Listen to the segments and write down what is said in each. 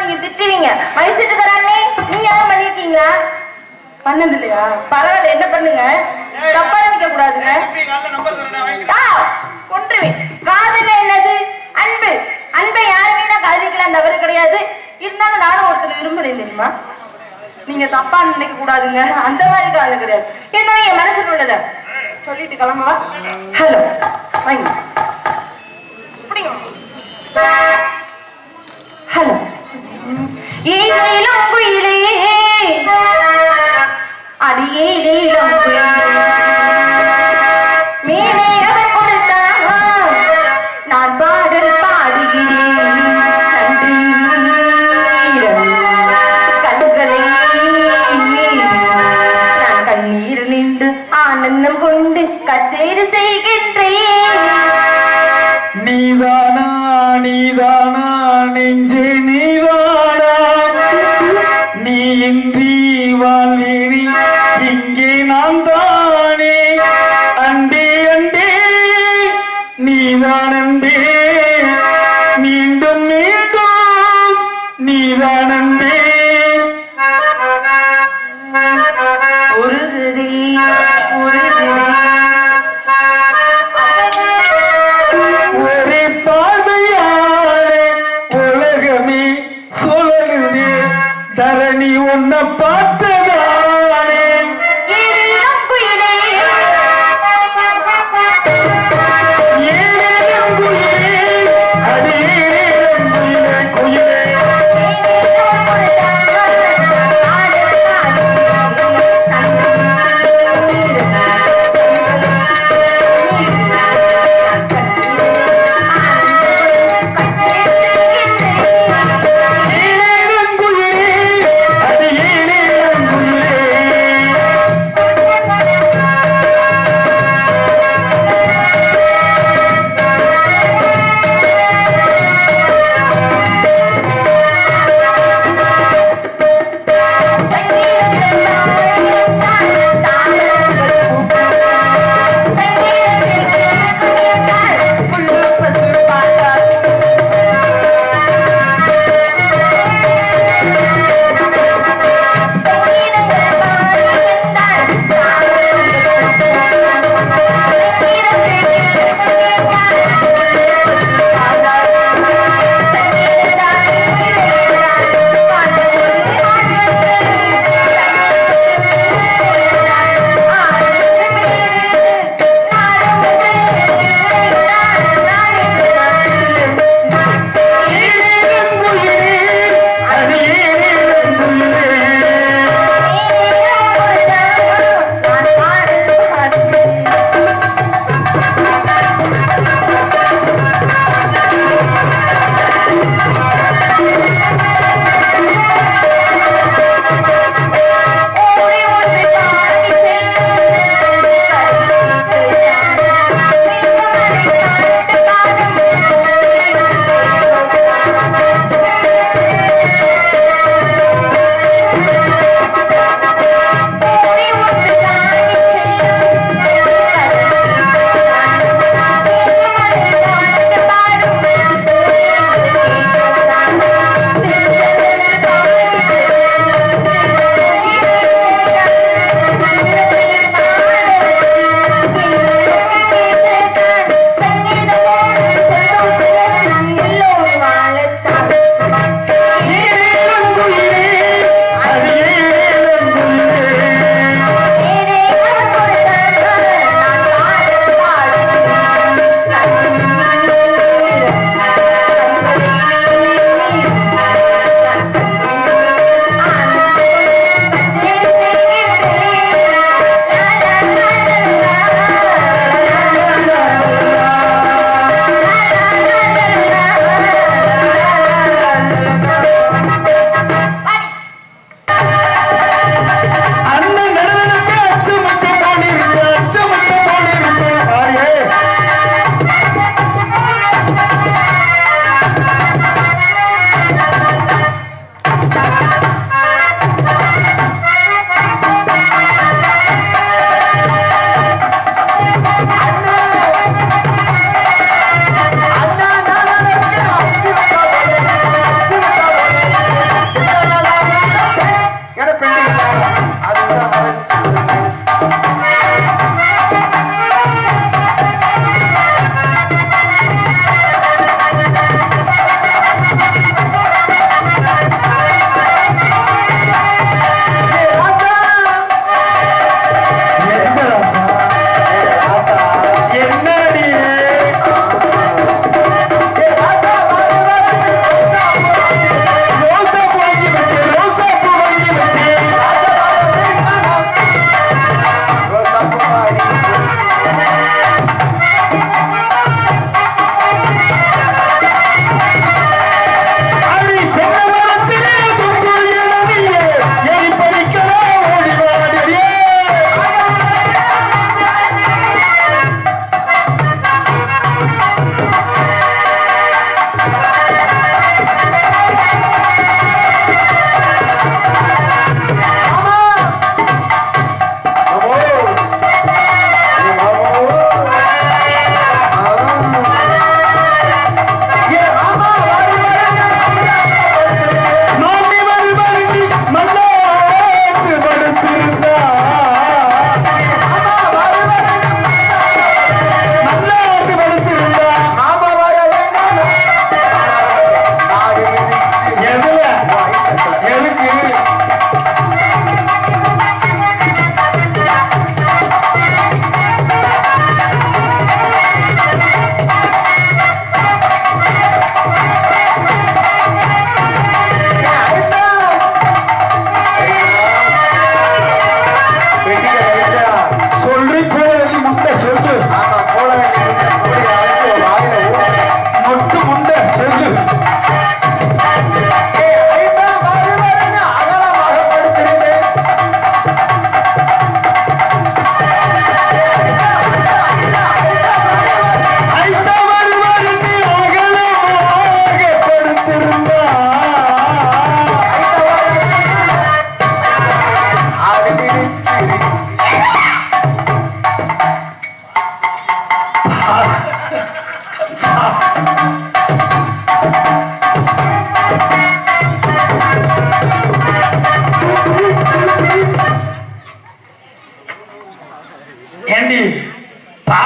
நீங்க திட்டுவீங்க. வயசுக்கு தரானே நீ யாரும் பண்ணிருக்கீங்களா பண்ணது இல்லையா பரவாயில்ல என்ன பண்ணுங்க? தப்பா நினைக்க கூடாதுங்க இப்படி கொன்றுவேன். காதல் என்னது? அன்பு. அன்பை யாருமே நான் காதலிக்கலாம் தவறு கிடையாது. இருந்தாலும் நானும் ஒருத்தர் விரும்புறேன் தெரியுமா? நீங்க தப்பா நினைக்க கூடாதுங்க அந்த மாதிரி காதல் கிடையாது. என்ன என் மனசுல உள்ளத. சொல்லிட்டு கிளம்பவா? ஹலோ வாங்க. ஹலோ ஏழம் குயிலே தரணி உன்னை பார்த்து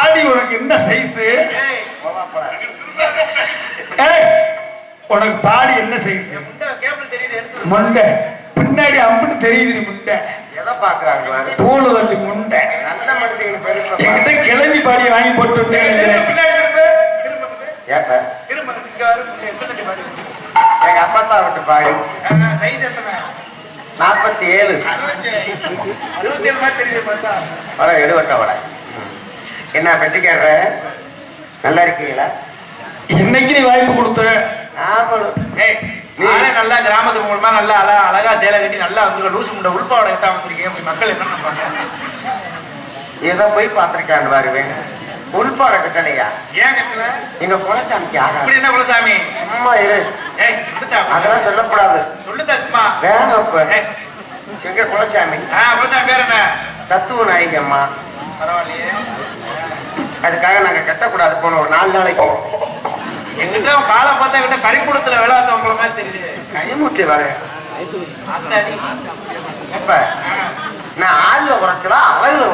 தாடி உனக்கு என்ன சைஸ் உனக்கு பாடி என்ன சைஸ் முண்டை பின்னாடி அம்புன்னு தெரியுது முண்டை. தூள் தள்ளி முண்டை. என்கிட்ட கிளம்பி பாடி வாங்கி போட்டு எங்க அப்பா தான் விட்டு பாடி. நாற்பத்தி ஏழு எடுவட்ட வடை. என்ன பெட்டிக்காரர நல்லா இருக்கீங்களா? இன்னைக்கு நீ வாய்ப்பு கொடுத்த. நானே நல்லா கிராமத்துக்கு மூலமா நல்லா அழகா அழகா சேலை கட்டி நல்லா வந்து லூசு முண்டை உள்பாவோட வந்திருக்கேன் அப்படி மக்கள் என்ன நினைப்பாங்க? ஏதோ போய் பார்த்திருக்கான்னு பாருவேன் உள்பாட கட்டளையா ஏன் கட்டுல? எங்க குலசாமிக்கு ஆகாது. என்ன குலசாமி? சும்மா இரு. அதெல்லாம் சொல்லக்கூடாது. சொல்லுதா சும்மா. வேணும் இப்ப. எங்க குலசாமி? ஆ குலசாமி பேர் என்ன? தத்துவ நாயகி அம்மா. பரவாயில்லையே. அதுக்காக நாங்க கட்டக்கூடாது. போன ஒரு நாலு நாளைக்கு. எங்கிட்ட காலம் பார்த்தா கிட்ட கறிக்குளத்துல விளையாட்டவங்கள மாதிரி தெரியுது. கைமுட்டி வேலை அந்த அடி இப்ப நான் ஆள்ல குறைச்சலா அழகுல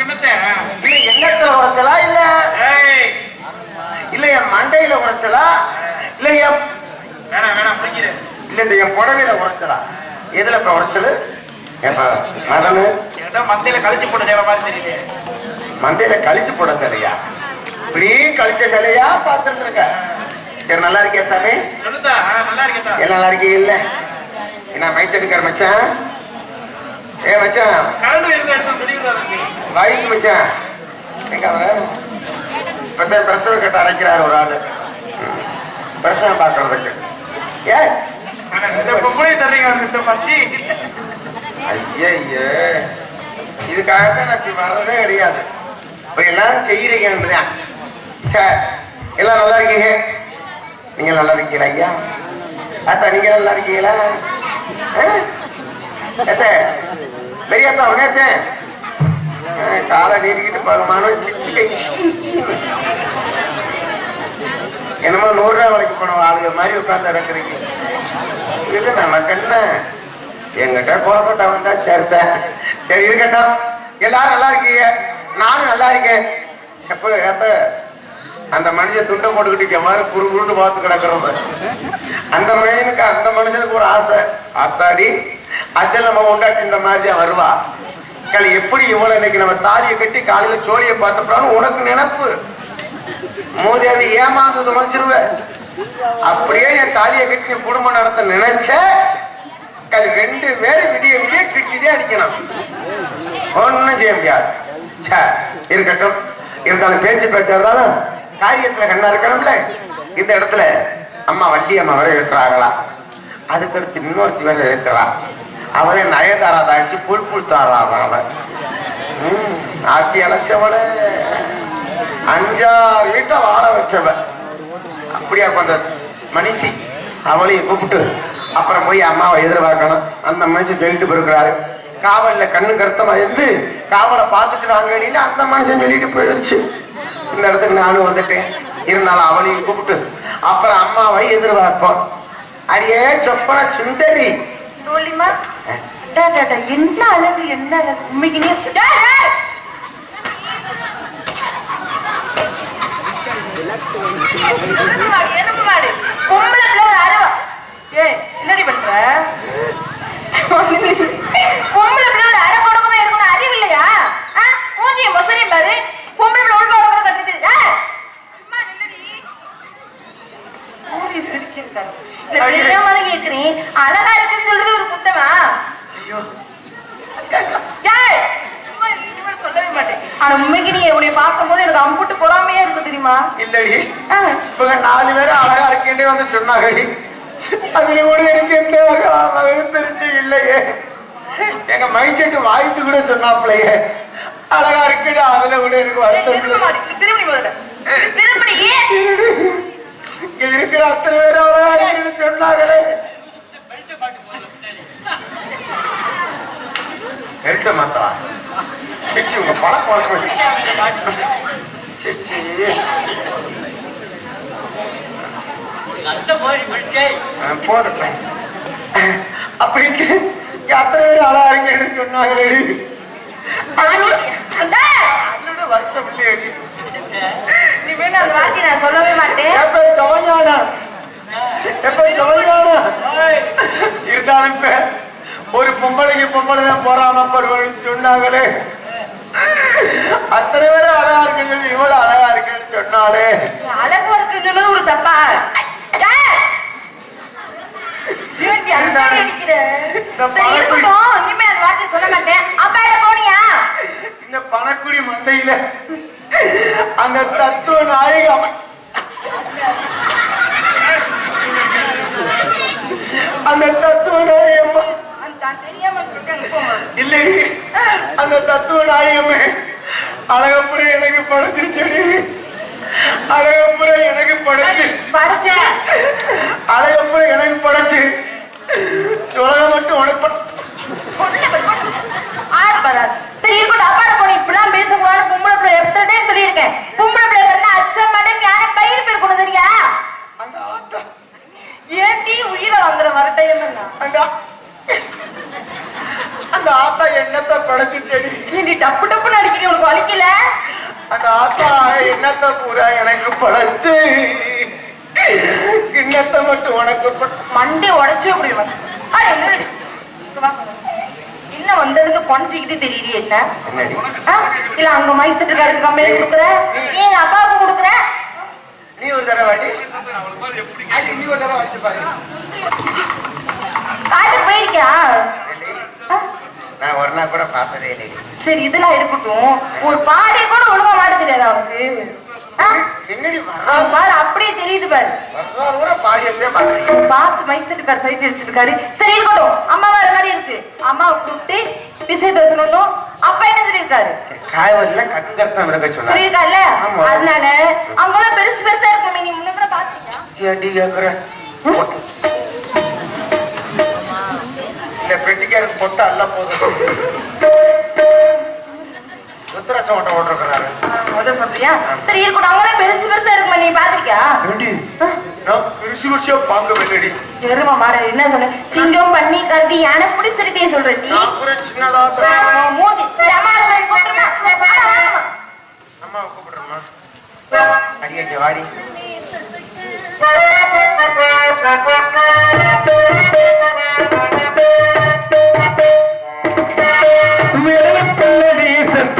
என்னச்சே இல்ல எண்ணத்துல குறைச்சலா இல்ல? ஏய். இல்ல என் மண்டையில குறைச்சலா இல்ல என் இல்ல இந்த என் புடவையில குறைச்சலா எதுல இப்ப எப்ப? மதனு? மந்தையில கழிச்சு போட்ட சேவை மாதிரி தெரியுது. மண்டையில கழிச்சு போட சரியா இப்படி கழிச்ச சிலையா பார்த்துருக்க சரி நல்லா இருக்கியா சாமி? சொல்லுதா ஆ, நல்லா இருக்கேன் எல்லாம் நல்லா இருக்கீங்க இல்ல. என்ன மைச்செடுக்கிற மச்சான்? ஏ மச்சான். வாய்க்கு மச்சான். எங்க அவர? இப்பதான் பிரசவ கட்ட அரைக்கிறாரு ஒரு ஆளு. பிரசவம் பாக்குறதுக்கு ஏ? ஆனா இந்த பொம்பளை தர்றீங்க இந்த பச்சி ஐயே இதுக்காக தான் நான் இப்படி வர்றதே கிடையாது. இப்ப எல்லாரும் செய்யறீங்கன்றதான் சார் எல்லாம் நல்லா இருக்கீங்க? நீங்க நல்லா இருக்கீங்களா ஐயா? அத்தா நீங்க நல்லா இருக்கீங்களா? பெரியாத்தா உடனே காலை நீடிக்கிட்டு பகமான சிச்சு கை என்னமோ நூறு ரூபாய் வேலைக்கு போனோம் ஆளுங்க மாதிரி உட்கார்ந்து இறக்குறீங்க இது நமக்கு என்ன எங்கிட்ட கோபப்பட்ட வந்தா சரிதான் சரி இருக்கட்டும். எல்லாரும் நல்லா இருக்கீங்க? நானும் நல்லா இருக்கேன். எப்ப எப்ப? அந்த மனுஷன் துண்டை போட்டுக்கிட்டு மாதிரி குறு குருண்டு பார்த்து கிடக்குறோம் அந்த மனுஷனுக்கு அந்த மனுஷனுக்கு ஒரு ஆசை. அத்தாடி அசல் நம்ம உண்டாட்டி இந்த மாதிரி வருவா? கல் எப்படி இவ்வளவு இன்னைக்கு நம்ம தாலியை கட்டி காலையில சோழியை பார்த்தப்பறாலும் உனக்கு நினப்பு? மோதியாவது ஏமாந்து தொலைச்சிருவ அப்படியே என் தாலியை கட்டி குடும்பம் நடத்த நினைச்ச கல் ரெண்டு பேரும் விடிய விடிய கிட்டிதே அடிக்கணும். ஒன்னும் செய்ய முடியாது. இருக்கட்டும். இருந்தாலும் பேச்சு பேச்சாதாலும் காரியத்துல கண்ணா இருக்கணும்ல. இந்த இடத்துல அம்மா வள்ளி அம்மா வரை இருக்கிறாங்களா அதுக்கடுத்து இன்னொருத்தி வேற இருக்கிறா. அவளே நயதாரா தாச்சு புல் புல் தாரா அவன் ஆட்டி அழைச்சவள அஞ்சாறு வீட்டை வாழ வச்சவ. அப்படியா கொண்ட மனுஷி? அவளையும் கூப்பிட்டு அப்புறம் போய் அம்மாவை எதிர்பார்க்கணும். அந்த மனுஷன் சொல்லிட்டு போயிருக்கிறாரு. காவல்ல கண்ணு கருத்தமா இருந்து காவலை பார்த்துட்டு வாங்கன்னு அந்த மனுஷன் சொல்லிட்டு போயிடுச்சு இந்த இடத்துக்கு நானும் வந்துட்டேன். இருந்தாலும் அவளையும் கூப்பிட்டு அப்புறம் அம்மாவை எதிர்பார்ப்போம். அடியே சொப்பன சுந்தரி. என்ன அழகு என்ன அழகு? உண்மைக்கு நீ டேய், டேய். எருமை மாடு, எருமை மாடு. பொம்பளை பிள்ளை ஒரு அறவா. ஏய், என்னடி பண்ற? பொம்பளை பிள்ளை ஒரு அரை கொடுக்கமா இருக்கணும், அறிவு இல்லையா? ஆ? மூஞ்சியும் மொசரையும் பாரு. பொம்பளை பிள்ளை உள்பா உள்பா கத்திட்டு, ஏய், சும்மா நில்லுடி. ஊரி சிரிச்சிருக்காரு. இல்ல, தெரியாமல கேக்குறேன். அழகா இருக்குன்னு சொல்றது ஒரு குத்தமா ஏய், சும்மா இனிமே சொல்லவே மாட்டேன். ஆனா உண்மைக்கு நீ உன்னை பார்க்கும்போது எனக்கு அம்புட்டு பொறாமையா இருக்கு தெரியுமா இல்லடி ஆ, இவங்க நாலு பேரும் அழகா இருக்கேன்னே வந்து சொன்னாங்கடி அதுல கூட எனக்கு எந்த வகையும் தெரிஞ்சு இல்லையே எங்க மைச்செட்டு வாய்த்து சொன்னாப்லையே அழகா இருக்குடா அதுல கூட எனக்கு வருத்தம் திரும்ப திரும்பி முதல்ல. திரும்படி இங்க இருக்கிற அத்தனை பேரும் அழகா இருக்குன்னு சொன்னாங்களே. பெல்ட்ட மாத்தா சிச்சி உங்க பழக்கம் வழக்கம் சிச்சி. ஆ, போதும். அப்படின்ட்டு இங்க அத்தனை பேரும் அழகா இருக்கேன்னு சொன்னாங்களே. வருத்தம் இல்லையடி நீ. வேணும் அந்த வார்த்தை நான் சொல்லவே மாட்டேன். சவஞானா அனுப்பேன் ஒரு பொம்பளைக்கு பொம்பளை தான் போறாம பருவம் சொன்னாங்களே. அத்தனை பேரும் அழகா இருக்குன்னு இவ்வளவு அழகா இருக்குன்னு சொன்னாலே. அழகா இருக்குன்னு ஒரு தப்பா? ஏய்! ஏன்டி அந்த மாதிரி அடிக்கிற? இந்த சரி, பழக்குடி- இருக்கட்டும். இனிமே அந்த வார்த்தை சொல்ல மாட்டேன் அப்பாட்ட போனியா பணக்குடி மண்டையில. அந்த தத்துவ நாயகி அமை அந்த தத்துவ நாயகி அம்மா அந்த தெரியாம சொல்லிட்டேன் போமா இல்லடி. அந்த தத்துவ நாயகமே. அழகப்புற எனக்கு படைச்சிருச்சடி. அழகப்புற எனக்கு படைச்சு. அழகப்புற எனக்கு படைச்சு. உலகம் மட்டும் உனக்கு படை- ஆறு பராது. சரி இருக்கட்டும் அப்பாட போன இப்படிலாம் பேசக்கூடாது பொம்பளை பிள்ளை சொல்லியிருக்கேன் பொம்பளை பிள்ளை வந்து அச்சம் மடம் ஞான பயிர் பேர் அந்த ஆத்தா ஏன்டி உயிரை வந்துட வரட்டையும் அந்த ஆத்தா என்னத்தை படைச்சு செடி நீ டப்பு டப்புன்னு அடிக்கிறீ உனக்கு வலிக்கல? அந்த ஆத்தா என்னத்தை பூரா எனக்கு படைச்சு? கிண்ணத்தை மட்டும் உனக்கு மண்டே உடச்சே முடியும் என்ன வந்ததுக்கு கொண்டிக்கிட்டு தெரியலையே என்ன? இல்ல அங்க மைசட்டுக்காருக்கு கம்பெனி கொடுக்குற? ஏன் அப்பாவுக்கு கொடுக்குற? நீ ஒரு தடவை வாடி. அது நீ ஒரு தடவை பாரு. போயிருக்கியா? நான் ஒரு நாள் கூட பார்த்ததே இல்லை சரி இதெல்லாம் இருக்கட்டும் ஒரு பாடி கூட ஒழுங்கா மாட்ட தெரியாது அவனுக்கு பாரு அப்படியே தெரியுது பாரு. பார்த்து மைக் சைட் அடிச்சிருக்காரு சரி இருக்கட்டும். அம்மாவா அது மாதிரி இருக்கு. அம்மாவை கூப்பிட்டு விஷயத்தை சொல்லணும் அப்பா என்ன சொல்லியிருக்காரு? காய்வரில கண்கர்த்தம் இருக்க சொன்னார். சொல்லியிருக்காருல்ல. அதனால அவங்களாம் பெருசு பெருசா இருக்கும். நீங்க முன்ன கூட கேக்குற? பெட்டிக்காரன் பொட்டு. போதும். ஓட்ட ஓட்டிருக்கிறாரு. சொல்றியா? சரி இருக்கட்டும் அவங்களாம் பெருசு பெருசா இருக்குமா நீ பாத்திருக்கியா? நான் பெருசு பெருசா பார்க்க எருமா மாற என்ன சொன்ன? சிங்கம் பண்ணி கருவி யானை புடி சொல்ற நீ? சின்னதா மூஞ்சி. கூப்பிடுறோமா வாடி வேலப்பல்லடி சத்திட்டம்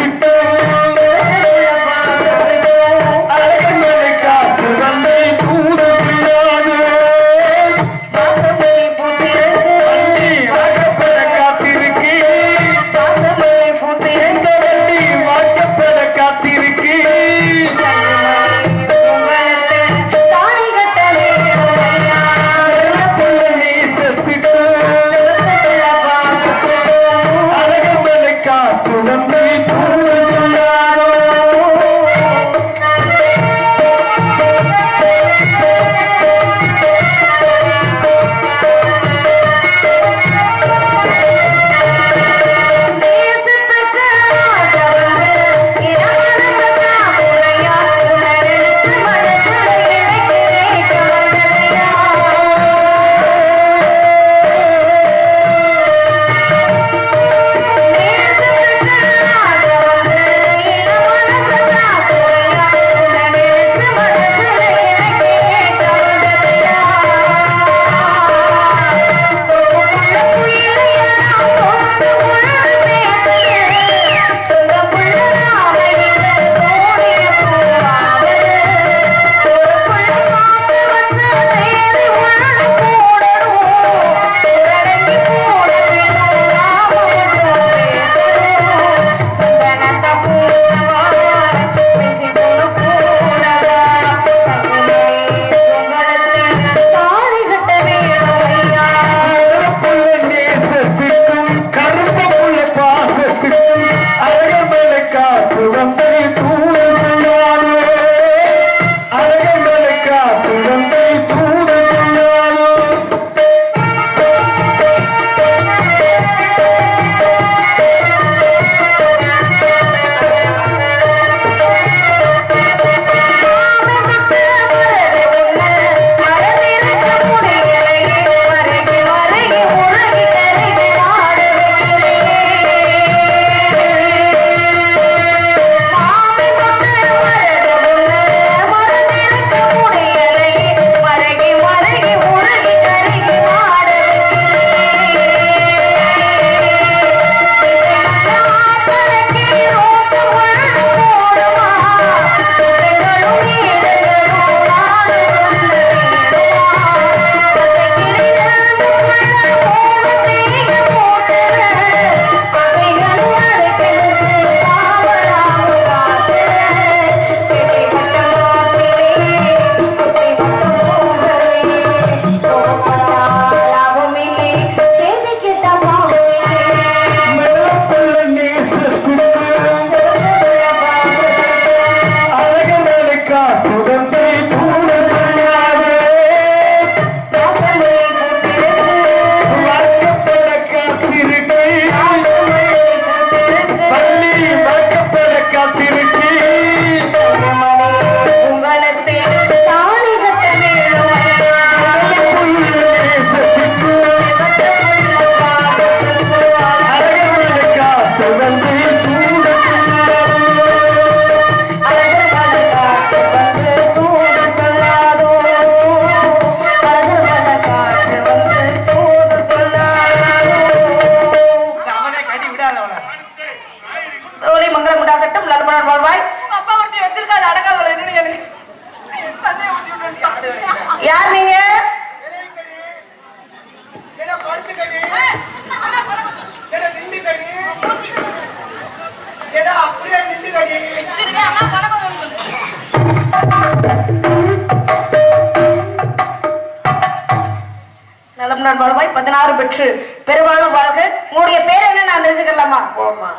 பெற்று பெருவாழ்வு வாழ்க. உங்களுடைய பேர் என்ன? நான் தெரிஞ்சுக்கலாமா? போமா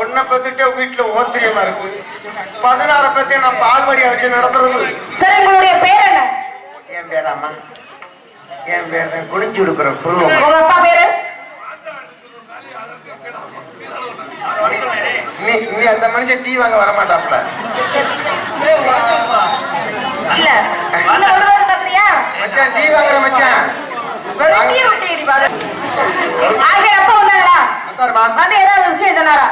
ஒன்ன பத்திட்டு வீட்டுல ஓத்திரியமா இருக்கு. பதினாற பத்தி நான் பால்வடியா வச்சு நடத்துறது. சரி உங்களுடைய பேர் என்ன? என் பேராமா என் பேர் தான் குனிஞ்சு கொடுக்குற புருவம். உங்க அப்பா பேரு? நீ அந்த மனுஷன் டீ வாங்க வர மாட்டாப்ல இல்ல இன்னும் ஒரு வாரம் பாக்குறியா மச்சான் டீ வாங்குற மச்சான் வெளியே விட்டு இடி பாரு. ஆகிய அப்பா வந்தாங்களா வந்தாருமா? வந்து ஏதாவது விஷயம் சொன்னாரா?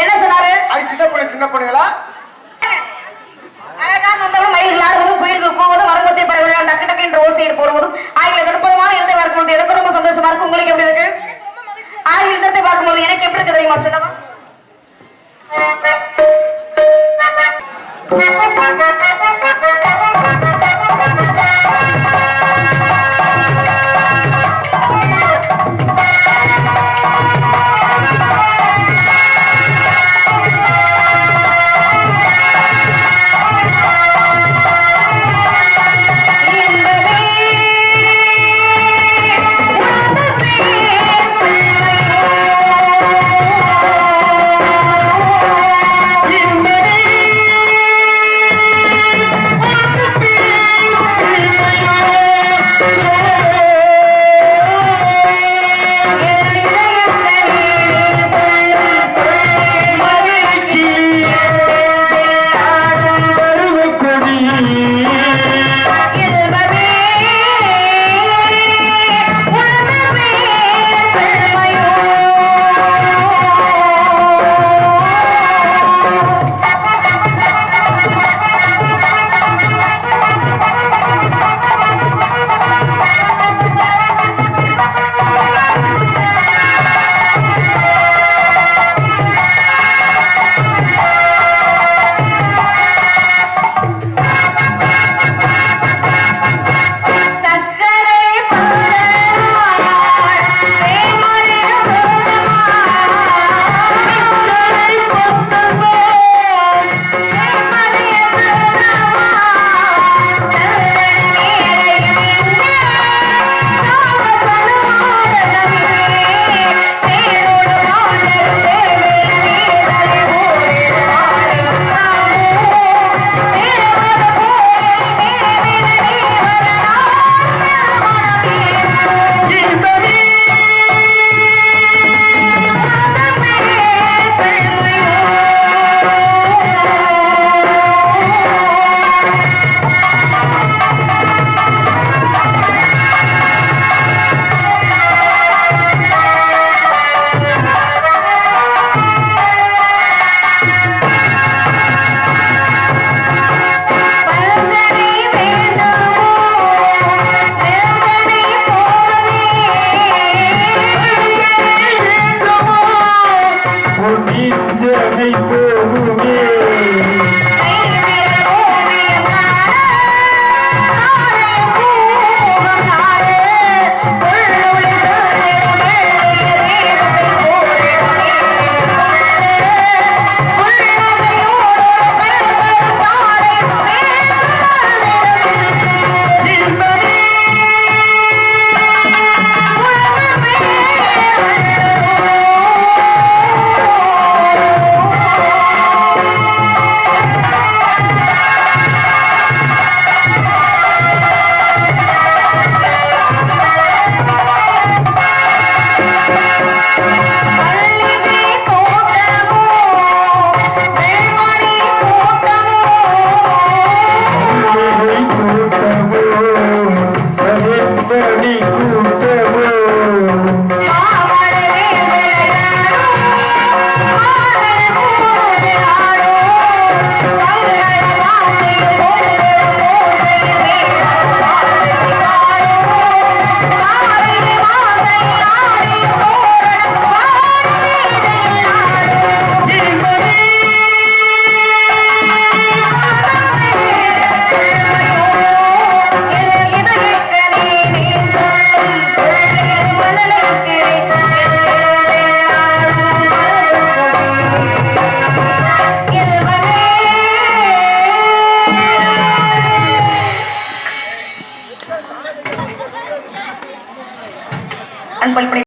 என்ன சொன்னாரு? அது சின்ன பொண்ணு சின்ன பொண்ணுங்களா? அழகாக வந்தவரும் மயில் ஆடுவதும் குயில்கள் போவதும் மரங்கொத்தை பறவைகள் டக்கு டக்கு என்று ஓசையிட்டு போடுவதும் ஆகிய அற்புதமான இடத்தை பார்க்கும்போது எனக்கு ரொம்ப சந்தோஷமா இருக்கு. உங்களுக்கு எப்படி இருக்கு? ஆகிய இடத்தை பார்க்கும்போது எனக்கு எப்படி இருக்கு தெரியுமா சொல்லவா